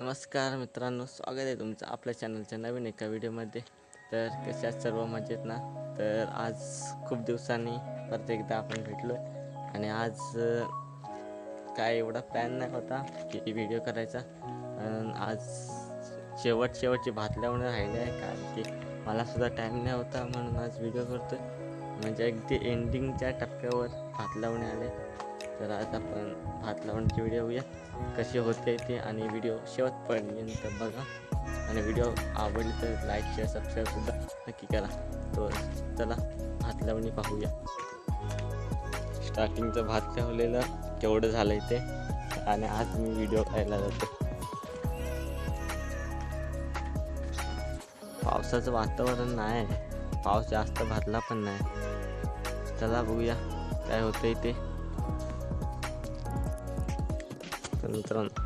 नमस्कार मित्रांनो स्वागत आहे तुमचं आपल्या चॅनलच्या नवीन एका व्हिडिओमध्ये तर कशा सर्व मजेत ना? तर आज खूप दिवसांनी परत एकदा आपण भेटलो आणि आज काय एवढा प्लॅन नाही होता की व्हिडिओ करायचा. पण आज शेवट शेवटची भात लावणं राहिले आहे कारण की मलासुद्धा टाईम नाही होता म्हणून आज व्हिडिओ करतो म्हणजे अगदी एंडिंगच्या टप्प्यावर भात लावणे आले. तर आज आपण भात लावण्याची व्हिडिओ होऊया कसे होते ते आणि व्हिडिओ शेवटपर्यंत बघा. आणि व्हिडिओ आवडली तर लाईक शेअर सबस्क्राईबसुद्धा नक्की करा. तर चला भात लावणी पाहूया. स्टार्टिंगचं भात लावलेलं केवढं झालं इथे आणि आज मी व्हिडिओ खायला जातो पावसाचं वातावरण नाही. पाऊस जास्त भातला पण नाही. चला बघूया काय होतंय ते. मित्रांनो.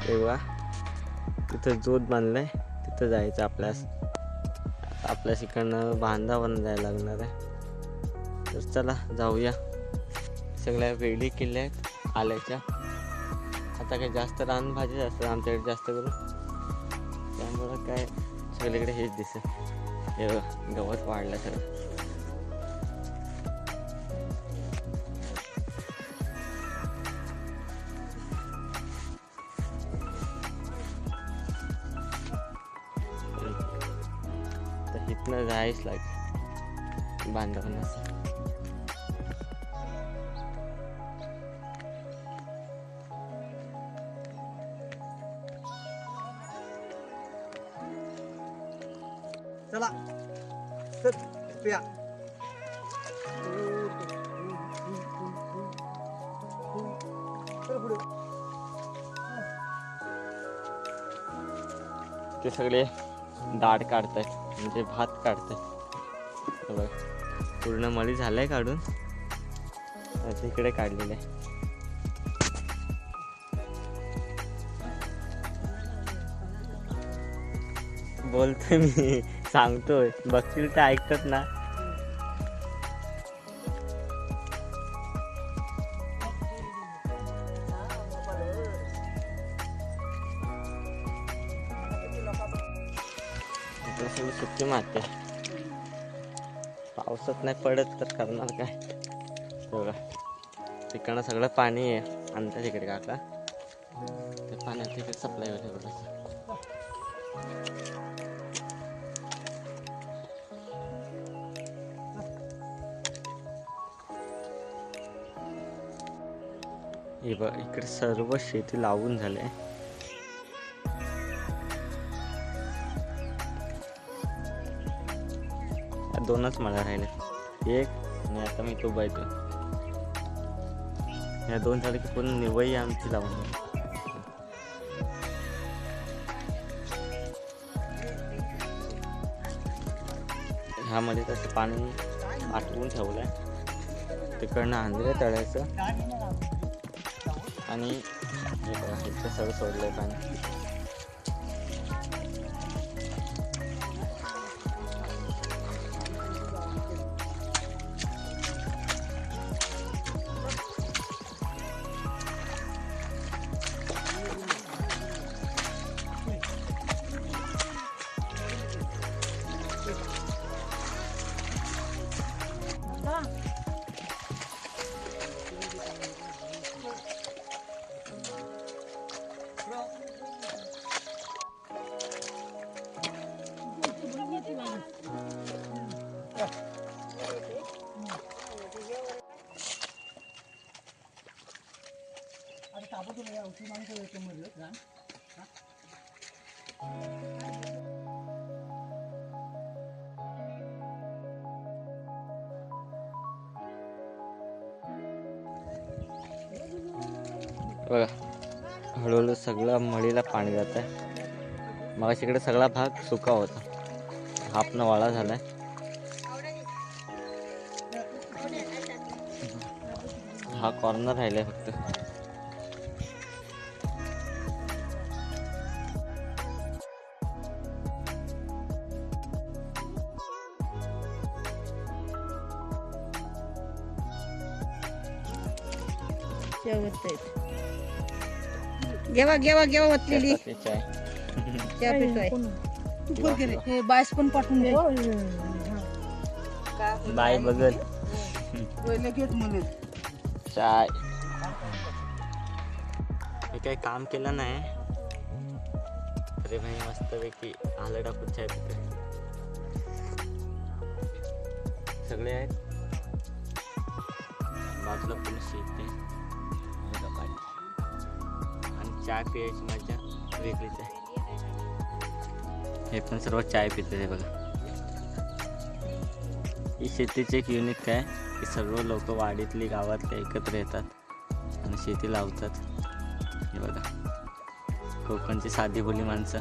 हे बघा तिथं जोत आहे तिथं जायचं आपल्यास. आपल्या इकडनं बांधावर जायला लागणार आहे. तर चला जाऊया. सगळ्या वेळी किल्ल्या आहेत आल्याच्या. आता काही जास्त रानभाजीच असतात आमच्याकडे जास्त करून. त्यामुळं काय सगळीकडे हेच दिसेल हे गवत वाढलं सगळं तर इथनं जायच लागेल बांधवण्यास चला चल पिया चल पुढे ते सगळे दाढ काढतायत म्हणजे भात काढत हे बघ पूर्ण मळी झालाय काढून. तिकडे काढलेलं आहे. बोलतोय मी सांगतोय. बघतील ते ऐकतात ना. इकडे सगळी सुट्टी पावसात नाही पडत तर करणार काय? बघा. तिकडनं सगळं पाणी आहे आणतात तिकडे काका. ते पाण्यात तिकडे सप्लाय होते बघा. हे बघ इकडे सर्व शेती लावून झाले. दोनच मला राहिले. एक आणि आता मी तो बायतो या दोन झाले की पूर्ण निवई आमची लावून ह्यामध्ये तसं पाणी आटवून ठेवलं आहे तिकडनं आणलं तळायचं. आणि हे बघा इथं सगळं सोडलंय पाणी. ताबडतोब बघा हळूहळू सगळं मळीला पाणी जात आहे. मग इकडे सगळा भाग सुका होता. हापनं वाळा झालाय. हा कॉर्नर राहिलाय फक्त. शेवट घेवा घेवा घेवा चाय चहा पितोय हे बायस पण पाठवून दे. बाय बघल. चाय. मी काही काम केलं नाही. तरी भाई मस्तपैकी आलं टाकून चाय पितोय सगळे आहेत. बाजूला पाणी. आणि चहा प्यायची मजा वेगळीच आहे. हे पण सर्व चाय पितात हे बघा. ही शेतीची एक युनिक काय? की सर्व लोक वाडीतली गावातले एकत्र येतात आणि शेती लावतात. हे बघा. कोकणची साधी बोली माणसं.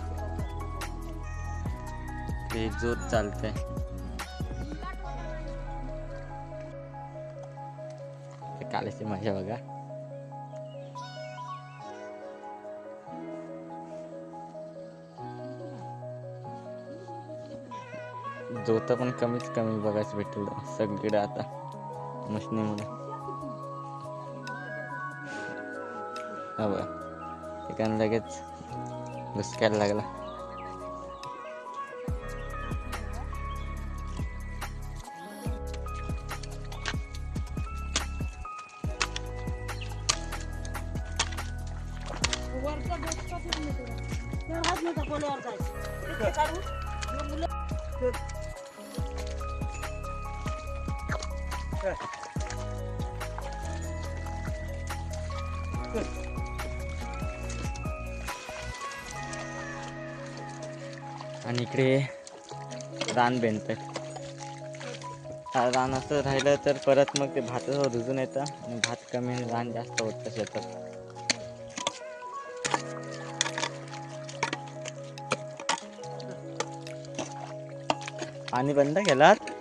ते जोर चालतंय. कालची मजा बघा. जोतं पण कमीच कमी बघायचं भेटेल सगळीकडे आता. मशनीमुळे. हा बघा. ठिकाण लगेच घुसकायला लागला. आणि इकडे रान बेंत रान असं राहिलं तर परत मग ते भात रुजून येतं आणि भात कमी आणि रान जास्त होतं शेतात पाणी बंद केलात?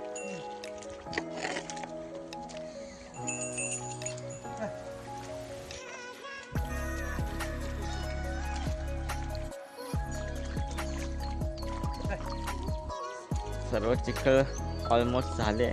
सर्व चिखल ऑलमोस्ट झाले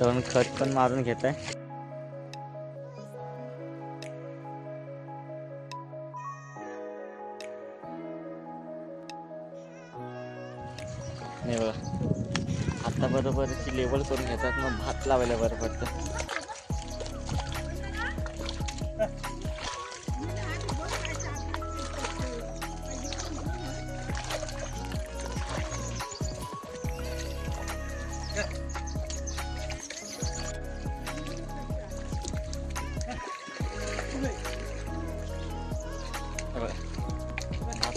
तर खत पण मारून घेत आहे नाही बघा आता बरोबरची लेवल करून घेतात मग भात लावायला बरं पडतं.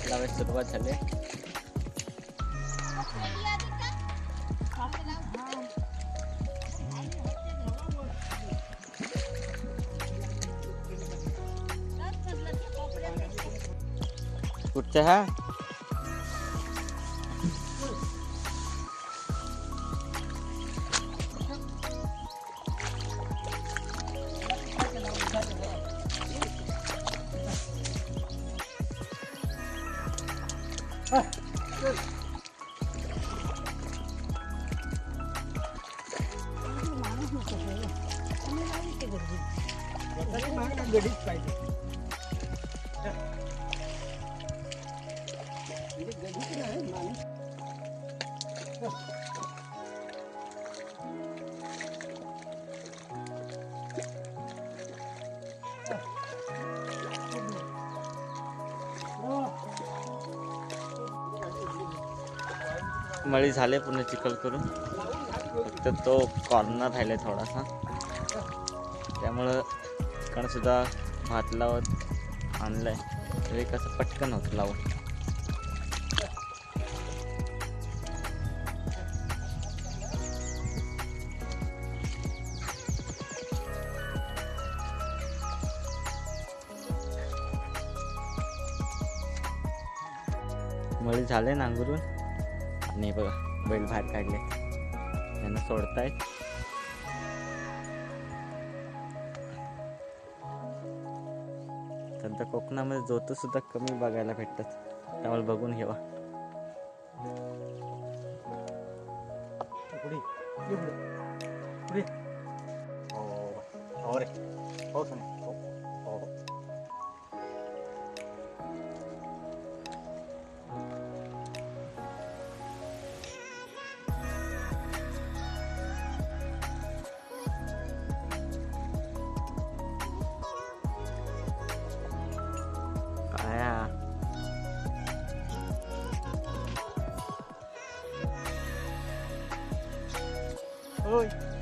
भात लावायला सुरुवात झाली आहे. कुठच्या हा Ah. मळी झाले पूर्ण चिखल करून. फक्त तो कॉर्नर राहिला थोडासा. त्यामुळं कारण सुद्धा भात लावत आणलाय. तरी कसं पटकन होतं लावून. मळी झाले नांगरून आणि बघा बैल बाहेर काढले. त्यांना सोडतायत सध्या कोकणामध्ये जोत सुद्धा कमी बघायला भेटतात. त्यामुळे बघून घेवा. काय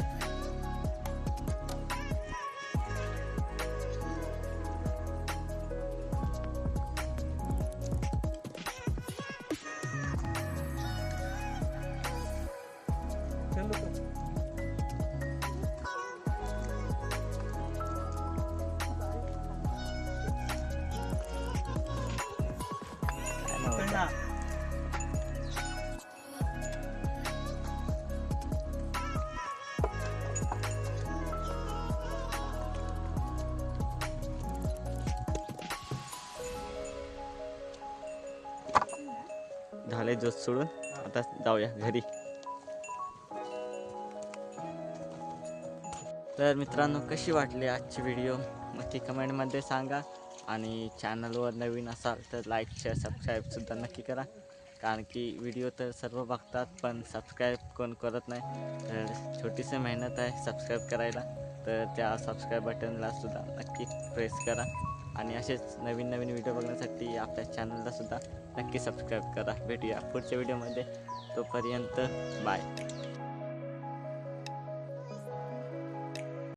झाले जोत सोडून आता जाऊया घरी. तर मित्रांनो कशी वाटली आजची व्हिडिओ नक्की कमेंटमध्ये सांगा. आणि चॅनलवर नवीन असाल तर लाईक शेअर सबस्क्राईबसुद्धा नक्की करा. कारण की व्हिडिओ तर सर्व बघतात पण सबस्क्राईब कोण करत नाही? तर छोटीशी मेहनत आहे सबस्क्राईब करायला. तर त्या सबस्क्राईब बटनला सुद्धा नक्की प्रेस करा. आणि असेच नवीन नवीन व्हिडिओ बघण्यासाठी आपल्या चॅनलला सुद्धा नक्की सबस्क्राईब करा. भेटूया पुढच्या व्हिडिओमध्ये तोपर्यंत बाय